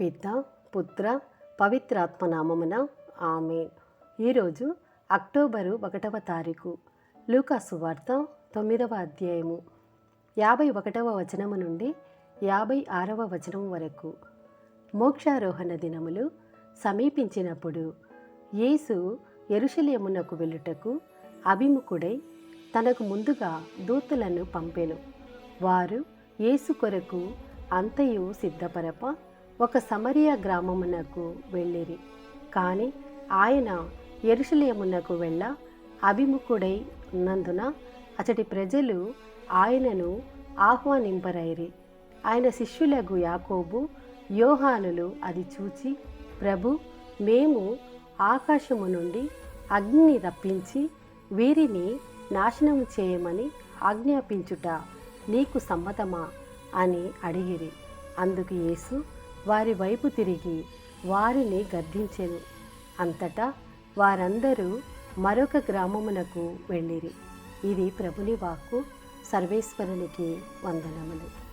పిత పుత్ర పవిత్రాత్మనామమున ఆమె ఈరోజు అక్టోబరు ఒకటవ తారీఖు లూకాసు వార్త తొమ్మిదవ అధ్యాయము. యాభై ఒకటవ వచనము నుండి యాభై ఆరవ వచనం వరకు. మోక్షారోహణ దినములు సమీపించినప్పుడు యేసు ఎరుషలేమునకు వెళ్ళుటకు అభిముఖుడై తనకు ముందుగా దూతలను పంపెను. వారు యేసు కొరకు అంతయు సిద్ధపరప ఒక సమరియా గ్రామమునకు వెళ్ళిరి. కానీ ఆయన ఎరుషలేమునకు వెళ్ళ అభిముఖుడై ఉన్నందున అతడి ప్రజలు ఆయనను ఆహ్వానింపరైరి. ఆయన శిష్యులకు యాకోబు యోహానులు అది చూచి ప్రభు మేము ఆకాశము నుండి అగ్నిని రప్పించి వీరిని నాశనము చేయమని ఆజ్ఞాపించుట నీకు సమ్మతమా అని అడిగిరి. అందుకు యేసు వారి వైపు తిరిగి వారిని గద్దించెను. అంతటా వారందరూ మరొక గ్రామమునకు వెళ్ళిరి. ఇది ప్రభుని వాక్కు. సర్వేశ్వరునికి వందనములు.